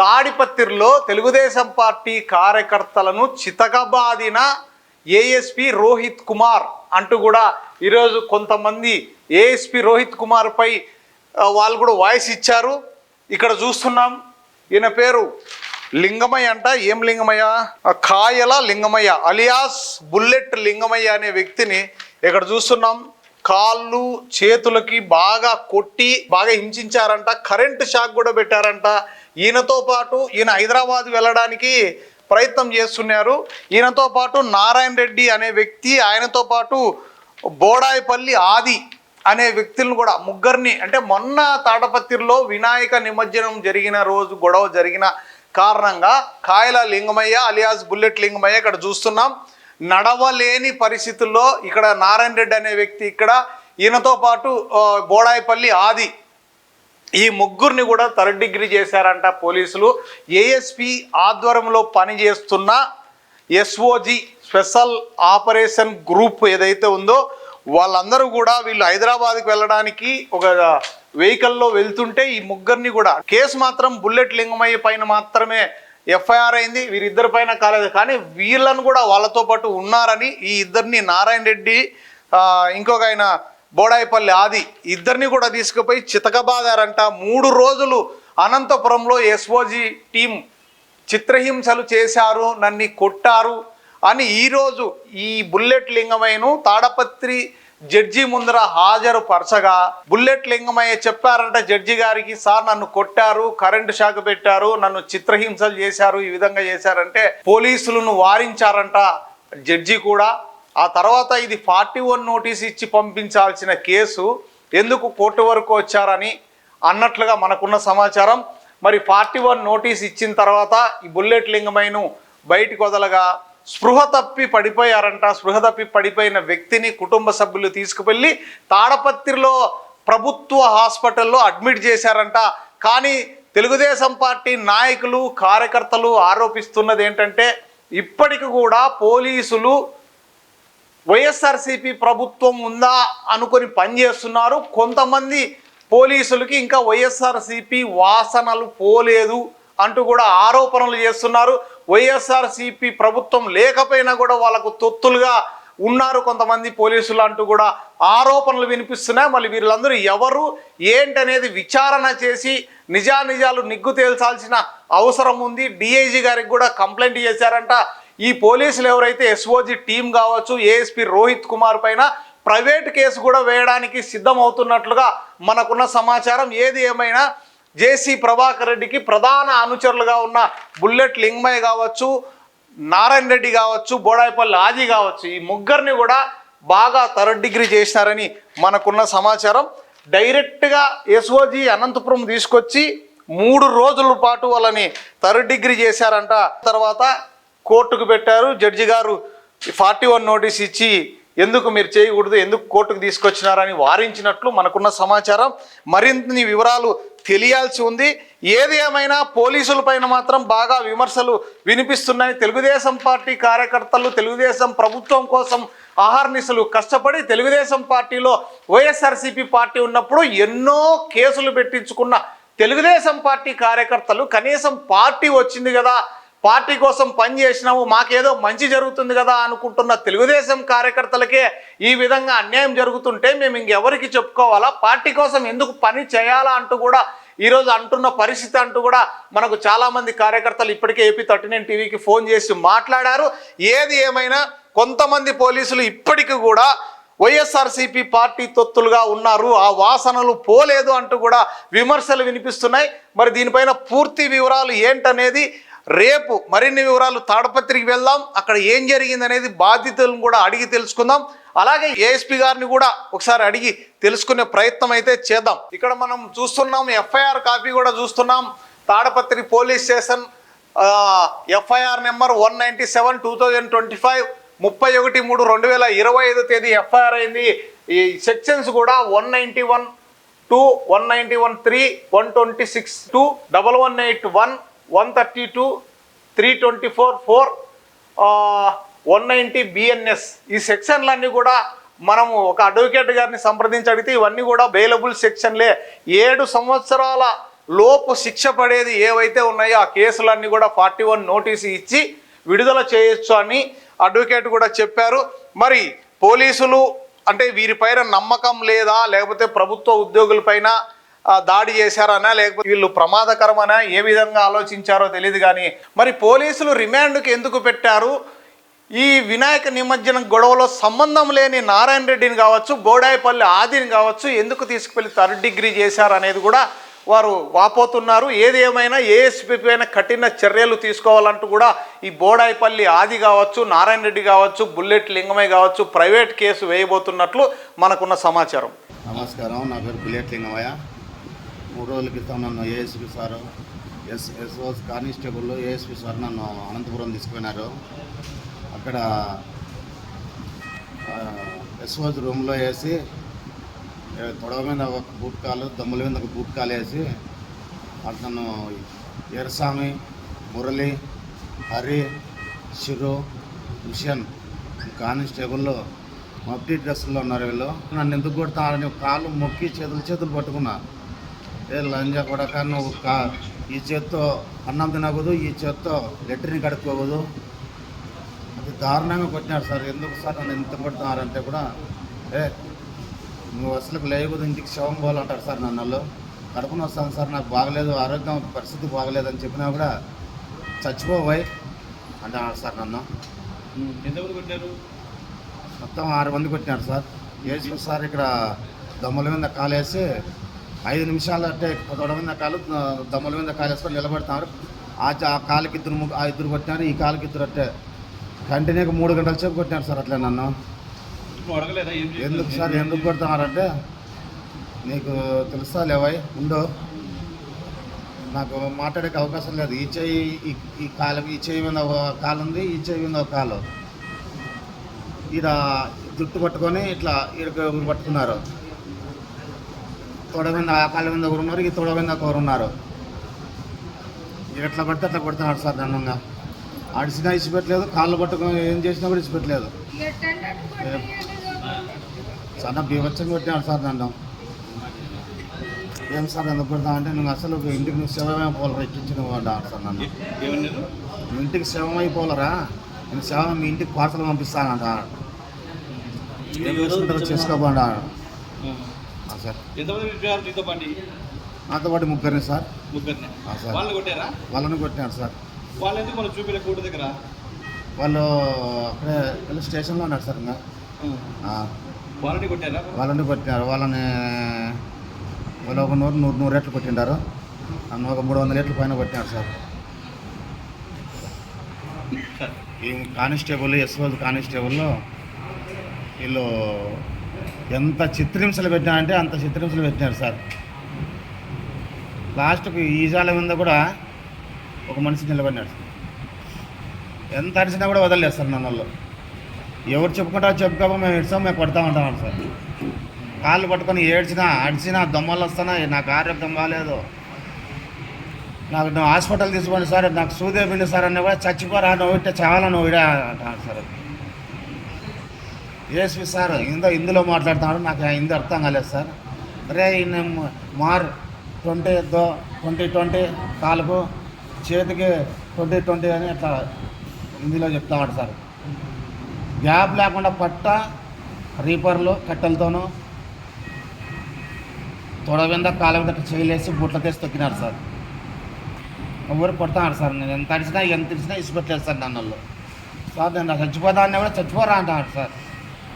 తాడిపత్రిలో తెలుగుదేశం పార్టీ కార్యకర్తలను చితకబాదిన ఏఎస్పి రోహిత్ కుమార్ అంటూ కూడా ఈరోజు కొంతమంది ఏఎస్పి రోహిత్ కుమార్పై వాళ్ళు కూడా వాయిస్ ఇచ్చారు. ఇక్కడ చూస్తున్నాం. ఈయన పేరు లింగమయ్య అంట. ఏం లింగమయ్య? కాయల లింగమయ్య అలియాస్ బుల్లెట్ లింగమయ్య అనే వ్యక్తిని ఇక్కడ చూస్తున్నాం. కాళ్ళు చేతులకి బాగా కొట్టి బాగా హింసించారంట. కరెంట్ షాక్ కూడా పెట్టారంట. ఈయనతో పాటు ఈయన హైదరాబాద్ వెళ్ళడానికి ప్రయత్నం చేస్తున్నారు. ఈయనతో పాటు నారాయణ రెడ్డి అనే వ్యక్తి ఆయనతో పాటు బోడాయిపల్లి ఆది అనే వ్యక్తులను కూడా ముగ్గురిని అంటే మొన్న తాడపత్రిలో వినాయక నిమజ్జనం జరిగిన రోజు గొడవ జరిగిన కారణంగా కాయల లింగమయ్య అలియాస్ బుల్లెట్ లింగమయ్య ఇక్కడ చూస్తున్నాం. నడవలేని పరిస్థితుల్లో ఇక్కడ నారాయణ రెడ్డి అనే వ్యక్తి ఇక్కడ ఈయనతో పాటు బోడాయిపల్లి ఆది ఈ ముగ్గురిని కూడా థర్డ్ డిగ్రీ చేశారంట పోలీసులు. ఏఎస్పి ఆధ్వర్యంలో పనిచేస్తున్న ఎస్ఓజి స్పెషల్ ఆపరేషన్ గ్రూప్ ఏదైతే ఉందో వాళ్ళందరూ కూడా వీళ్ళు హైదరాబాద్కి వెళ్ళడానికి ఒక వెహికల్లో వెళ్తుంటే ఈ ముగ్గురిని కూడా కేసు మాత్రం బుల్లెట్ లింగమయ్య పైన మాత్రమే ఎఫ్ఐఆర్ అయింది వీరిద్దరి పైన కాలేదు. కానీ వీళ్ళను కూడా వాళ్ళతో పాటు ఉన్నారని ఈ ఇద్దరిని నారాయణ రెడ్డి ఇంకొక ఆయన బోడాయిపల్లి ఆది ఇద్దరిని కూడా తీసుకుపోయి చితకబాదారంట. మూడు రోజులు అనంతపురంలో ఎస్ఓజి టీం చిత్రహింసలు చేశారు నన్ను కొట్టారు అని ఈరోజు ఈ బుల్లెట్ లింగమైన తాడపత్రి జడ్జి ముందర హాజరు పరచగా బుల్లెట్ లింగమయ్య చెప్పారంట జడ్జి గారికి సార్ నన్ను కొట్టారు కరెంటు షాక్ పెట్టారు నన్ను చిత్రహింసలు చేశారు ఈ విధంగా చేశారంటే పోలీసులను వారించారంట జడ్జి కూడా. ఆ తర్వాత ఇది ఫార్టీ వన్ నోటీస్ ఇచ్చి పంపించాల్సిన కేసు ఎందుకు కోర్టు వరకు వచ్చారని అన్నట్లుగా మనకున్న సమాచారం. మరి ఫార్టీ వన్ నోటీస్ ఇచ్చిన తర్వాత ఈ బుల్లెట్ లింగమైను బయటికి వదలగా స్పృహ తప్పి పడిపోయారంట. స్పృహ తప్పి పడిపోయిన వ్యక్తిని కుటుంబ సభ్యులు తీసుకువెళ్ళి తాడపత్రిలో ప్రభుత్వ హాస్పిటల్లో అడ్మిట్ చేశారంట. కానీ తెలుగుదేశం పార్టీ నాయకులు కార్యకర్తలు ఆరోపిస్తున్నది ఏంటంటే ఇప్పటికి కూడా పోలీసులు వైఎస్ఆర్సీపీ ప్రభుత్వం ఉందా అనుకొని పనిచేస్తున్నారు కొంతమంది పోలీసులకి ఇంకా వైఎస్ఆర్సీపీ వాసనలు పోలేదు అంటూ కూడా ఆరోపణలు చేస్తున్నారు. వైఎస్ఆర్సీపీ ప్రభుత్వం లేకపోయినా కూడా వాళ్ళకు తొత్తులుగా ఉన్నారు కొంతమంది పోలీసులు అంటూ కూడా ఆరోపణలు వినిపిస్తున్నాయి. మళ్ళీ వీళ్ళందరూ ఎవరు ఏంటనేది విచారణ చేసి నిజానిజాలు నిగ్గు తేల్చాల్సిన అవసరం ఉంది. డిఐజీ గారికి కూడా కంప్లైంట్ చేశారంట. ఈ పోలీసులు ఎవరైతే ఎస్ఓజీ టీం కావచ్చు ఏఎస్పి రోహిత్ కుమార్ పైన ప్రైవేట్ కేసు కూడా వేయడానికి సిద్ధమవుతున్నట్లుగా మనకున్న సమాచారం. ఏది ఏమైనా జేసీ ప్రభాకర్ రెడ్డికి ప్రధాన అనుచరులుగా ఉన్న బుల్లెట్ లింగమయ్య కావచ్చు నారాయణ రెడ్డి కావచ్చు బోడాయిపల్లి ఆది కావచ్చు ఈ ముగ్గురిని కూడా బాగా థర్డ్ డిగ్రీ చేసినారని మనకున్న సమాచారం. డైరెక్ట్గా ఎస్ఓజీ అనంతపురం తీసుకొచ్చి మూడు రోజుల పాటు వాళ్ళని థర్డ్ డిగ్రీ చేశారంట. తర్వాత కోర్టుకు పెట్టారు. జడ్జి గారు ఫార్టీ వన్ నోటీస్ ఇచ్చి ఎందుకు మీరు చేయకూడదు ఎందుకు కోర్టుకు తీసుకొచ్చినారని వారించినట్లు మనకున్న సమాచారం. మరిన్ని వివరాలు తెలియాల్సి ఉంది. ఏది ఏమైనా పోలీసుల పైన మాత్రం బాగా విమర్శలు వినిపిస్తున్నాయి. తెలుగుదేశం పార్టీ కార్యకర్తలు తెలుగుదేశం ప్రభుత్వం కోసం ఆహార్నిశలు కష్టపడి తెలుగుదేశం పార్టీలో వైఎస్ఆర్సీపీ పార్టీ ఉన్నప్పుడు ఎన్నో కేసులు పెట్టించుకున్న తెలుగుదేశం పార్టీ కార్యకర్తలు కనీసం పార్టీ వచ్చింది కదా పార్టీ కోసం పనిచేసినాము మాకేదో మంచి జరుగుతుంది కదా అనుకుంటున్న తెలుగుదేశం కార్యకర్తలకే ఈ విధంగా అన్యాయం జరుగుతుంటే మేము ఇంకెవరికి చెప్పుకోవాలా? పార్టీ కోసం ఎందుకు పని చేయాలా అంటూ కూడా ఈరోజు అంటున్న పరిస్థితి అంటూ కూడా మనకు చాలామంది కార్యకర్తలు ఇప్పటికే ఏపీ థర్టీ నైన్ టీవీకి ఫోన్ చేసి మాట్లాడారు. ఏది ఏమైనా కొంతమంది పోలీసులు ఇప్పటికి కూడా వైఎస్ఆర్సీపీ పార్టీ తొత్తులుగా ఉన్నారు. ఆ వాసనలు పోలేదు అంటూ కూడా విమర్శలు వినిపిస్తున్నాయి. మరి దీనిపైన పూర్తి వివరాలు ఏంటనేది రేపు మరిన్ని వివరాలు తాడపత్రికి వెళ్దాం. అక్కడ ఏం జరిగింది అనేది బాధితులను కూడా అడిగి తెలుసుకుందాం. అలాగే ఏఎస్పీ గారిని కూడా ఒకసారి అడిగి తెలుసుకునే ప్రయత్నం అయితే చేద్దాం. ఇక్కడ మనం చూస్తున్నాం ఎఫ్ఐఆర్ కాపీ కూడా చూస్తున్నాం. Tadipatri police station FIR number one ninety seven two thousand twenty five ముప్పై ఒకటి మూడు రెండు వేల ఇరవై ఐదు తేదీ ఎఫ్ఐఆర్ అయింది. ఈ సెక్షన్స్ కూడా one ninety one two one ninety one three one twenty six two double one eight one one thirty two three twenty four four one ninety BNS ఈ సెక్షన్లన్నీ కూడా మనము ఒక అడ్వకేట్ గారిని సంప్రదించి అడిగితే ఇవన్నీ కూడా బెయిలబుల్ సెక్షన్లే. ఏడు సంవత్సరాల లోపు శిక్ష పడేది ఏవైతే ఉన్నాయో ఆ కేసులన్నీ కూడా ఫార్టీ వన్ నోటీసు ఇచ్చి విడుదల చేయొచ్చు అని అడ్వకేట్ కూడా చెప్పారు. మరి పోలీసులు అంటే వీరిపైన నమ్మకం లేదా? లేకపోతే ప్రభుత్వ ఉద్యోగులపైన దాడి చేశారనా లేకపోతే వీళ్ళు ప్రమాదకరమనా ఏ విధంగా ఆలోచించారో తెలియదు కానీ మరి పోలీసులు రిమాండ్కి ఎందుకు పెట్టారు? ఈ వినాయక నిమజ్జనం గొడవలో సంబంధం లేని నారాయణ రెడ్డిని కావచ్చు బోడాయిపల్లి ఆదిని కావచ్చు ఎందుకు తీసుకువెళ్ళి థర్డ్ డిగ్రీ చేశారు అనేది కూడా వారు వాపోతున్నారు. ఏది ఏమైనా ఏఎస్పీ పైన కఠిన చర్యలు తీసుకోవాలంటూ కూడా ఈ బోడాయిపల్లి ఆది కావచ్చు నారాయణ రెడ్డి కావచ్చు బుల్లెట్ లింగమయ్య కావచ్చు ప్రైవేట్ కేసు వేయబోతున్నట్లు మనకున్న సమాచారం. నమస్కారం. నా పేరు బుల్లెట్ లింగమయ్య. మూడు రోజుల క్రితం నన్ను ఏఎస్పి సారు ఎస్ ఎస్ఓస్ కానిస్టేబుల్ ఏఎస్పి సార్ నన్ను అనంతపురం తీసుకుపోయినారు. అక్కడ ఎస్ఓజ్ రూమ్లో వేసి తొడవ మీద ఒక బూట్ కాలు దమ్ముల మీద ఒక బూట్ కాలు వేసి అతను నన్ను ఎరస్వామి మురళి హరి షిరు హుషన్ కానిస్టేబుల్ మఫ్టీ డ్రెస్సుల్లో ఉన్నారు వీళ్ళు. నన్ను ఎందుకు కొడతా కాళ్ళు మొక్కి చేతులు చేతులు పట్టుకున్నా. ఏ లంజా కొడక నువ్వు కా ఈ చేత్తో అన్నం తినకూడదు ఈ చేత్తో లెటర్ని కడుక్కోకూడదు. అది దారుణంగా కొట్టినారు సార్. ఎందుకు సార్ నన్ను ఎంత కొడుతున్నారంటే కూడా ఏ నువ్వు అసలు లేకపోతే ఇంటికి శవం పోవాలంటారు సార్ నన్ను వాళ్ళు. కడుపుని వస్తాను సార్ నాకు బాగలేదు ఆరోగ్యం పరిస్థితి బాగలేదు అని చెప్పినా కూడా చచ్చిపోవాయి అంటున్నారు సార్ నన్ను. ఎంతమంది కొట్టారు మొత్తం ఆరు మంది కొట్టినారు సార్. ఏసీ సార్ ఇక్కడ దమ్ముల మీద కాలేసి ఐదు నిమిషాలు అంటే తొడ మీద కాలు దమ్ముల మీద కాలేసుకొని నిలబెడతారు. ఆ కాలుకి ఇద్దరు ముగ్గు- ఆ ఇద్దరు కొట్టినారు ఈ కాలుకి ఇద్దరు అంటే కంటిన్యూగా మూడు గంటల సేపు కొట్టినారు సార్ అట్లా నన్ను? ఎందుకు సార్ ఎందుకు కొడుతున్నారంటే నీకు తెలుసా లేవాయ్ ఉండు. నాకు మాట్లాడే అవకాశం లేదు. ఈ చెయ్యి ఈ కాలు ఈ చెయ్యి మీద ఒక కాలు ఉంది ఈ చెయ్యి మీద ఒక కాలు. ఈడ జుట్టు పట్టుకొని ఇట్లా ఈడ పట్టుకున్నారు. తొడ ఆ కాళ్ళ ఒకరు ఉన్నారు ఈ తొడ మీద ఒకరు ఉన్నారు ఎట్లా పడితే అట్లా కొడుతున్నాడు సార్ నన్ను అడిసినా ఇచ్చిపెట్టలేదు కాళ్ళు పట్టుకొని ఏం చేసినా కూడా ఇచ్చిపెట్టలేదు. చాలా బీభత్సంగా కొట్టినాడు సార్ నన్ను ఏం సార్ ఎందుకు కొడతా అంటే నువ్వు అసలు ఇంటికి నువ్వు శవమే పోలరా ఎక్కించిన వాడు సార్ నన్ను ఇంటికి శవం అయిపోలరా నేను శవం మీ ఇంటికి పార్సల్ పంపిస్తానంట. ఏం చేసుకుంటారో. సార్. ఎంతమంది నీతో పాటు? నాతో పాటు ముగ్గురిని సార్. ముగ్గురిని. సార్. వాళ్ళు కొట్టారా? వాళ్ళని కొట్టినారు సార్. వాళ్ళు ఎందుకు మనం చూపిలే కోర్టు దగ్గర? వాళ్ళు అక్కడే వెళ్ళి స్టేషన్లో ఉన్నారు సార్ ఇంకా. వాళ్ళని కొట్టారా? వాళ్ళని కొట్టినారు. వాళ్ళని వాళ్ళు ఒక నూరు నూరు నూరు రేట్లు కొట్టిండారు. ఒక మూడు వందల రేట్ల పైన కొట్టినారు సార్. సరే. ఈ కానిస్టేబుల్ ఎస్ఓ కానిస్టేబుల్లో వీళ్ళు ఎంత చిత్రహింసలు పెట్టినారంటే అంత చిత్రహింసలు పెట్టినారు సార్. లాస్ట్కి ఈజాల మీద కూడా ఒక మనిషి నిలబడినాడు ఎంత అరిచినా కూడా వదలలేదు సార్ నన్ను ఎవరు చెప్పుకుంటారో చెప్పుకోమో మేము ఇస్తాం మేము కొడతా ఉంటాం సార్. కాళ్ళు పట్టుకొని ఏడ్చినా అడిచినా దొమ్మలు వస్తున్నా నాకు ఆరోగ్యం బాగాలేదు నాకు నువ్వు హాస్పిటల్ తీసుకోండి సార్ నాకు సూదే పిండి సార్ అన్న కూడా చచ్చిపోరా నువ్వు ఇట్టే చాలా నువ్వు ఇడా అంటాను సార్. ఏసీ సార్ ఇందో ఇందులో మాట్లాడుతున్నాడు నాకు హిందీ అర్థం కాలేదు సార్. రే ఈయన మార్ ట్వంటీ దో ట్వంటీ ట్వంటీ కాలుకు చేతికి ట్వంటీ ట్వంటీ అని అట్లా హిందీలో చెప్తాడు సార్. గ్యాప్ లేకుండా పట్ట రీపర్లు కట్టెలతోనూ తొడ మీద కాళ్ళ మీద చేయలేసి బుట్ల తీసి తొక్కినారు సార్. ఎవరు కొడతాడు సార్? నేను ఎంత అడిచినా ఎంత ఇచ్చినా ఇచ్చిపెట్టలేదు సార్ నన్ను సార్ నేను చచ్చిపోతా అన్నా కూడా చచ్చిపోరా అంటాడు సార్.